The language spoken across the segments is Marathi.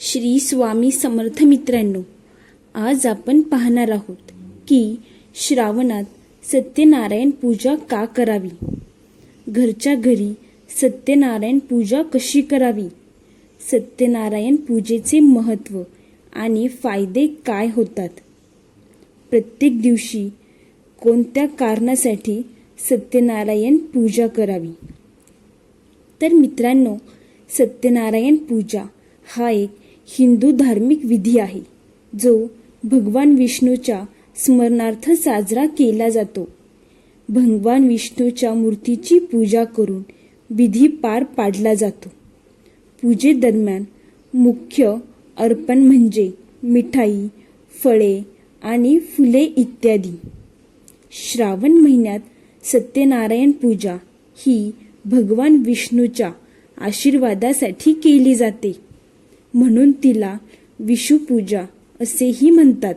श्री स्वामी समर्थ मित्रांनो आज आपण पाहणार आहोत की श्रावणात सत्यनारायण पूजा का करावी? घरच्या घरी सत्यनारायण पूजा कशी करावी? सत्यनारायण पूजेचे महत्त्व आणि फायदे काय होतात? प्रत्येक दिवशी कोणत्या कारणासाठी सत्यनारायण पूजा करावी? तर मित्रांनो सत्यनारायण पूजा हा एक हिंदू धार्मिक विधी आहे जो भगवान विष्णूच्या स्मरणार्थ साजरा केला जातो. भगवान विष्णूच्या मूर्तीची पूजा करून विधी पार पाडला जातो. पूजेदरम्यान मुख्य अर्पण म्हणजे मिठाई फळे आणि फुले इत्यादी. श्रावण महिन्यात सत्यनारायण पूजा ही भगवान विष्णूच्या आशीर्वादासाठी केली जाते. म्हणून तिला विषुपूजा असेही म्हणतात.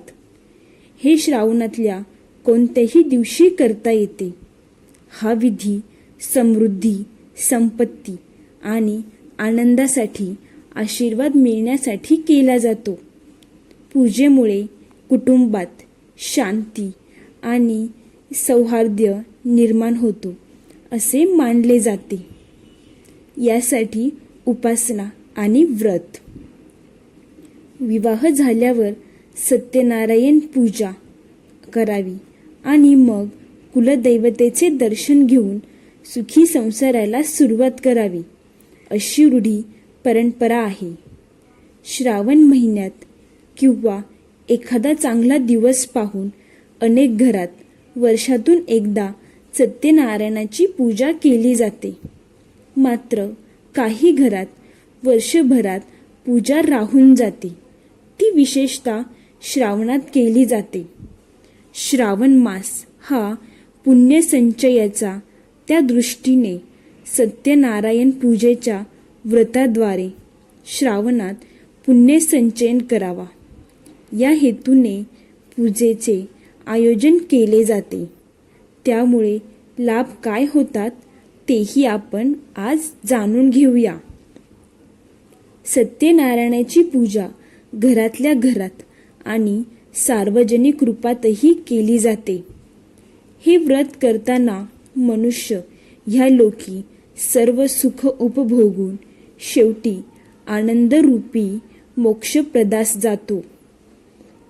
हे श्रावणातल्या कोणत्याही दिवशी करता येते. हा विधी समृद्धी संपत्ती आणि आनंदासाठी आशीर्वाद मिळण्यासाठी केला जातो. पूजेमुळे कुटुंबात शांती आणि सौहार्द्य निर्माण होतो असे मानले जाते. यासाठी उपासना आणि व्रत. विवाह झाल्यावर सत्यनारायण पूजा करावी आणि मग कुलदैवतेचे दर्शन घेऊन सुखी संसाराला सुरुवात करावी अशी रूढी परंपरा आहे. श्रावण महिन्यात किंवा एखादा चांगला दिवस पाहून अनेक घरात वर्षातून एकदा सत्यनारायणाची पूजा केली जाते. मात्र काही घरात वर्षभरात पूजा राहून जाते. ती विशेषतः श्रावणात केली जाते. श्रावण मास हा पुण्यसंचयाचा त्या दृष्टीने सत्यनारायण पूजेच्या व्रताद्वारे श्रावणात पुण्यसंचयन करावा. या हेतूने पूजेचे आयोजन केले जाते. त्यामुळे लाभ काय होतात तेही आपण आज जाणून घेऊया. सत्यनारायणाची पूजा घरातल्या घरात आणि सार्वजनिक रूपातही केली जाते. हे व्रत करताना मनुष्य ह्या लोकी सर्व सुख उपभोगून शेवटी आनंदरूपी मोक्षप्रदास जातो.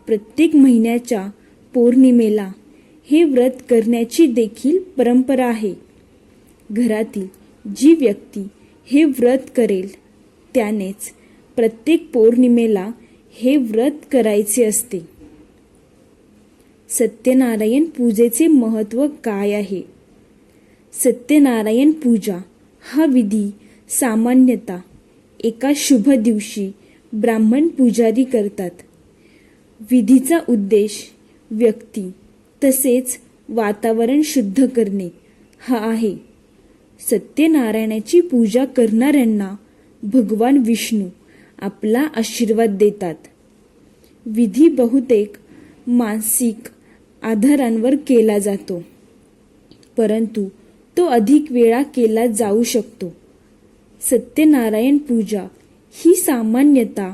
प्रत्येक महिन्याच्या पौर्णिमेला हे व्रत करण्याची देखील परंपरा आहे. घरातील जी व्यक्ती हे व्रत करेल त्यानेच प्रत्येक पौर्णिमेला हे व्रत करायचे असते. सत्यनारायण पूजेचे महत्त्व काय आहे? सत्यनारायण पूजा हा विधी सामान्यतः एका शुभ दिवशी ब्राह्मण पुजारी करतात. विधीचा उद्देश व्यक्ती तसेच वातावरण शुद्ध करणे हा आहे. सत्यनारायणाची पूजा करणाऱ्यांना भगवान विष्णू आपला आशीर्वाद देतात. विधी बहुतेक मानसिक आधारांवर केला जातो. परंतु तो अधिक वेळा केला जाऊ शकतो. सत्यनारायण पूजा ही सामान्यतः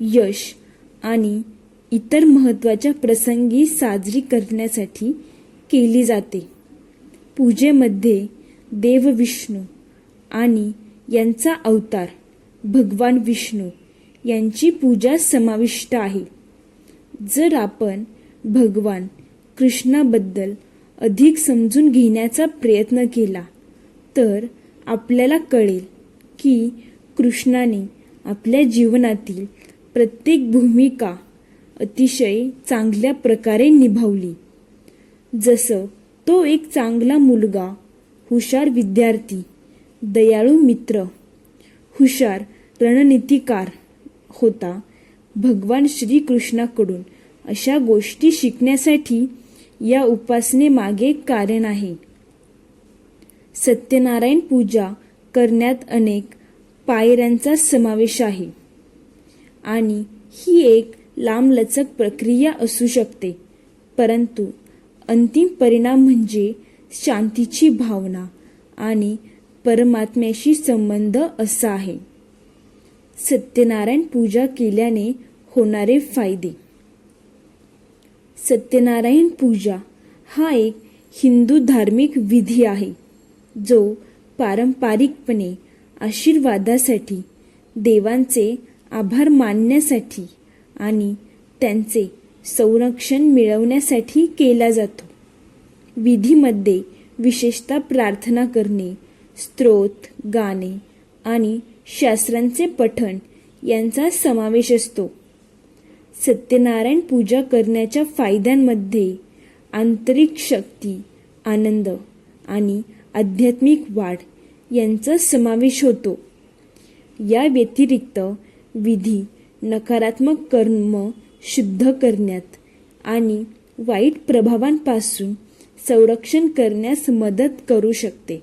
यश आणि इतर महत्त्वाच्या प्रसंगी साजरी करण्यासाठी केली जाते. पूजेमध्ये देव विष्णू आणि यांचा अवतार भगवान विष्णू यांची पूजा समाविष्ट आहे. जर आपण भगवान कृष्णाबद्दल अधिक समजून घेण्याचा प्रयत्न केला तर आपल्याला कळेल की कृष्णाने आपल्या जीवनातील प्रत्येक भूमिका अतिशय चांगल्या प्रकारे निभावली. जसं तो एक चांगला मुलगा हुशार विद्यार्थी दयाळू मित्र हुशार रणनीतिकार होता. भगवान श्रीकृष्णाकडून अशा गोष्टी शिकण्यासाठी या उपासनेमागे कारण आहे. सत्यनारायण पूजा करण्यात अनेक पायऱ्यांचा समावेश आहे. आणि ही एक लांबलचक प्रक्रिया असू शकते. परंतु अंतिम परिणाम म्हणजे शांतीची भावना आणि परमात्म्याशी संबंध असा आहे. सत्यनारायण पूजा केल्याने होणारे फायदे. सत्यनारायण पूजा हा एक हिंदू धार्मिक विधी आहे जो पारंपरिकपणे आशीर्वादासाठी देवांचे आभार मानण्यासाठी आणि त्यांचे संरक्षण मिळवण्यासाठी केला जातो. विधीमध्ये विशेषतः प्रार्थना करणे स्त्रोत गाणे आणि शास्त्रांचे पठण यांचा समावेश असतो. सत्यनारायण पूजा करण्याच्या फायद्यांमध्ये आंतरिक शक्ती आनंद आणि आध्यात्मिक वाढ यांचा समावेश होतो. या व्यतिरिक्त विधी नकारात्मक कर्म शुद्ध करण्यात आणि वाईट प्रभावांपासून संरक्षण करण्यास मदत करू शकते.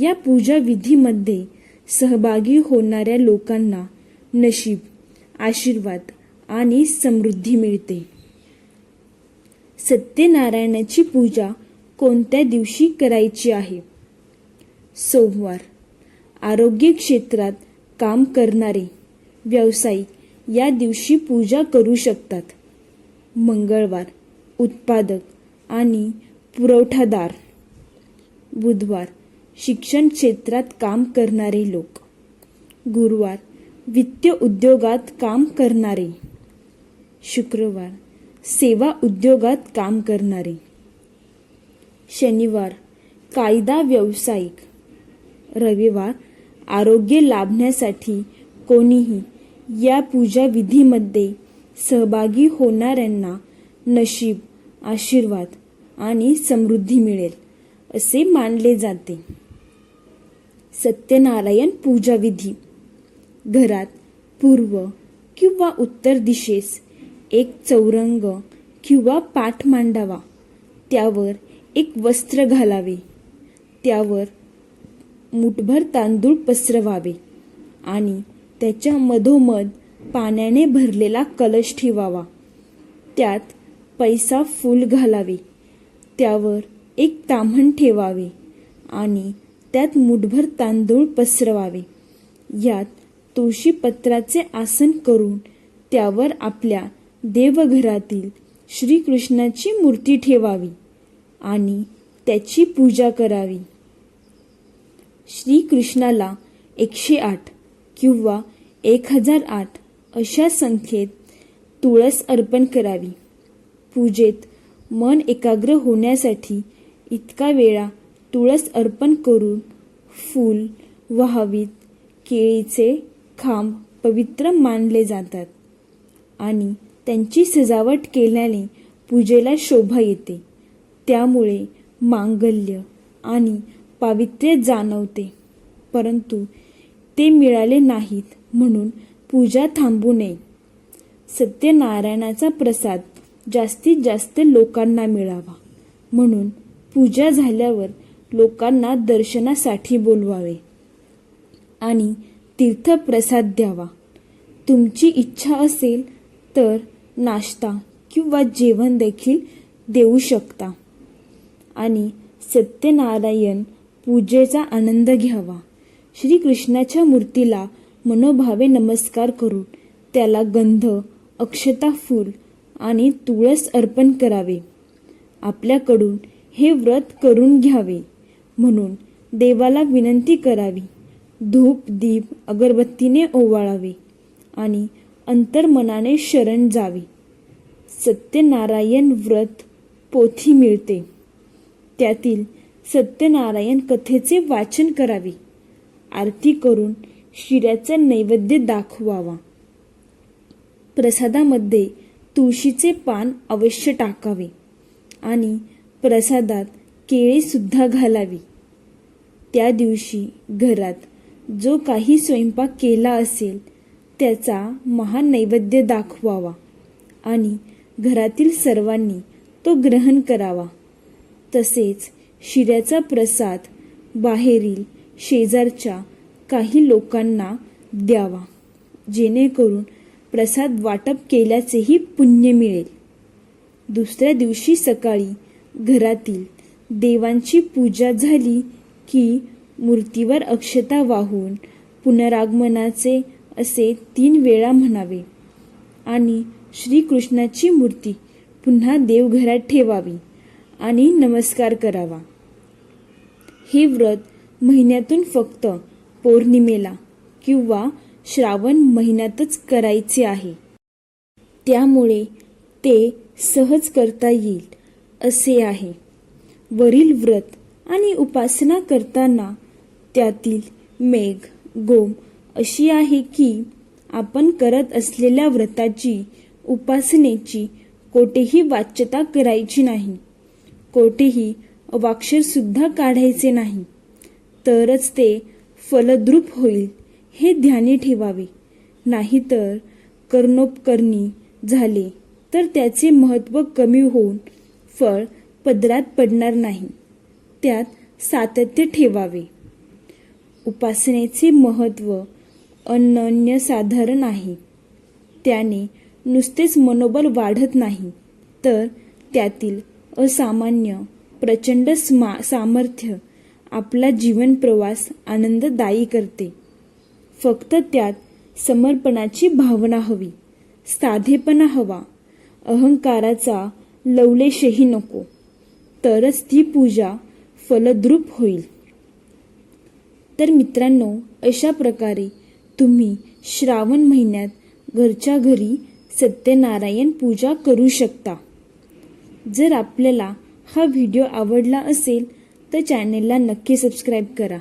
या पूजा विधीमध्ये सहभागी होणाऱ्या लोकांना नशीब आशीर्वाद आणि समृद्धी मिळते. सत्यनारायणाची पूजा कोणत्या दिवशी करायची आहे? सोमवार. आरोग्य क्षेत्रात काम करणारे व्यावसायिक या दिवशी पूजा करू शकतात. मंगळवार उत्पादक आणि पुरवठादार. बुधवार शिक्षण क्षेत्रात काम करणारे लोक. गुरुवार वित्त उद्योगात काम करणारे. शुक्रवार सेवा उद्योगात काम करणारे. शनिवार कायदा व्यावसायिक. रविवार आरोग्य लाभण्यासाठी कोणीही या पूजा विधीमध्ये सहभागी होणाऱ्यांना नशीब आशीर्वाद आणि समृद्धी मिळेल असे मानले जाते. सत्यनारायण पूजा विधी घरात पूर्व किंवा उत्तर दिशेस एक चौरंग किंवा पाठ मांडावा. त्यावर एक वस्त्र घालावे. त्यावर मुठभर तांदूळ पसरवावे आणि त्याच्या मधोमध पाण्याने भरलेला कलश ठेवावा. त्यात पैसा फूल घालावे. त्यावर एक ताम्हण ठेवावे आणि त्यात मुठभर तांदूळ पसरवावे. यात तुळशीपत्राचे आसन करून त्यावर आपल्या देवघरातील श्रीकृष्णाची मूर्ती ठेवावी आणि त्याची पूजा करावी. श्रीकृष्णाला एकशे आठ किंवा एक हजार आठ अशा संख्येत तुळस अर्पण करावी. पूजेत मन एकाग्र होण्यासाठी इतका वेळा तुळस अर्पण करून फूल वहावीत केळीचे खांब पवित्र मानले जातात आणि त्यांची सजावट केल्याने पूजेला शोभा येते. त्यामुळे मांगल्य आणि पावित्र्य जाणवते. परंतु ते मिळाले नाहीत म्हणून पूजा थांबू नये. सत्यनारायणाचा प्रसाद जास्तीत जास्त लोकांना मिळावा म्हणून पूजा झाल्यावर लोकांना दर्शनासाठी बोलवावे. आणि तीर्थप्रसाद द्यावा. तुमची इच्छा असेल तर नाश्ता किंवा जेवण देखील देऊ शकता. आणि सत्यनारायण पूजेचा आनंद घ्यावा. श्रीकृष्णाच्या मूर्तीला मनोभावे नमस्कार करून त्याला गंध अक्षता फूल आणि तुळस अर्पण करावे. आपल्याकडून हे व्रत करून घ्यावे. म्हणून देवाला विनंती करावी. धूप दीप अगरबत्तीने ओवाळावे आणि अंतर्मनाने शरण जावे. सत्यनारायण व्रत पोथी मिळते. त्यातील सत्यनारायण कथेचे वाचन करावे. आरती करून शिऱ्याचा नैवेद्य दाखवावा. प्रसादामध्ये तुळशीचे पान अवश्य टाकावे आणि प्रसादात केळीसुद्धा घालावी. त्या दिवशी घरात जो काही स्वयंपाक केला असेल त्याचा महान नैवेद्य दाखवावा आणि घरातील सर्वांनी तो ग्रहण करावा. तसेच शिऱ्याचा प्रसाद बाहेरील शेजारच्या काही लोकांना द्यावा जेणेकरून प्रसाद वाटप केल्याचेही पुण्य मिळेल. दुसऱ्या दिवशी सकाळी घरातील देवांची पूजा झाली की मूर्तीवर अक्षता वाहून पुनरागमनाचे असे तीन वेळा म्हणावे आणि श्रीकृष्णाची मूर्ती पुन्हा देवघरात ठेवावी आणि नमस्कार करावा. हे व्रत महिन्यातून फक्त पौर्णिमेला किंवा श्रावण महिन्यातच करायचे आहे. त्यामुळे ते सहज करता येईल असे आहे. वरील व्रत आणि उपासना करताना त्यातील मेघ गोम अशी आहे की आपण करत असलेल्या व्रताची उपासनेची कोठेही वाच्यता करायची नाही. कोठेही अवाक्षरसुद्धा काढायचे नाही. तरच ते फलद्रूप होईल हे ध्यानी ठेवावे. नाहीतर कर्णोपकरणी झाले तर त्याचे महत्त्व कमी होऊन फळ पदरात पडणार नाही. त्यात सातत्य ठेवावे. उपासनेचे महत्त्व अनन्यसाधारण आहे. त्याने नुसतेच मनोबल वाढत नाही तर त्यातील असामान्य प्रचंड स्मा सामर्थ्य आपला जीवन प्रवास आनंददायी करते. फक्त त्यात समर्पणाची भावना हवी साधेपणा हवा अहंकाराचा लवलेशही नको. तरच ती पूजा फलद्रूप होईल. तर मित्रांनो अशा प्रकारे तुम्ही श्रावण महिन्यात घरच्या घरी सत्यनारायण पूजा करू शकता. जर आपल्याला हा व्हिडिओ आवडला असेल तर चॅनेलला नक्की सबस्क्राईब करा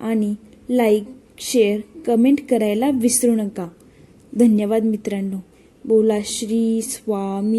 आणि लाईक शेअर कमेंट करायला विसरू नका. धन्यवाद मित्रांनो. बोला श्री स्वामी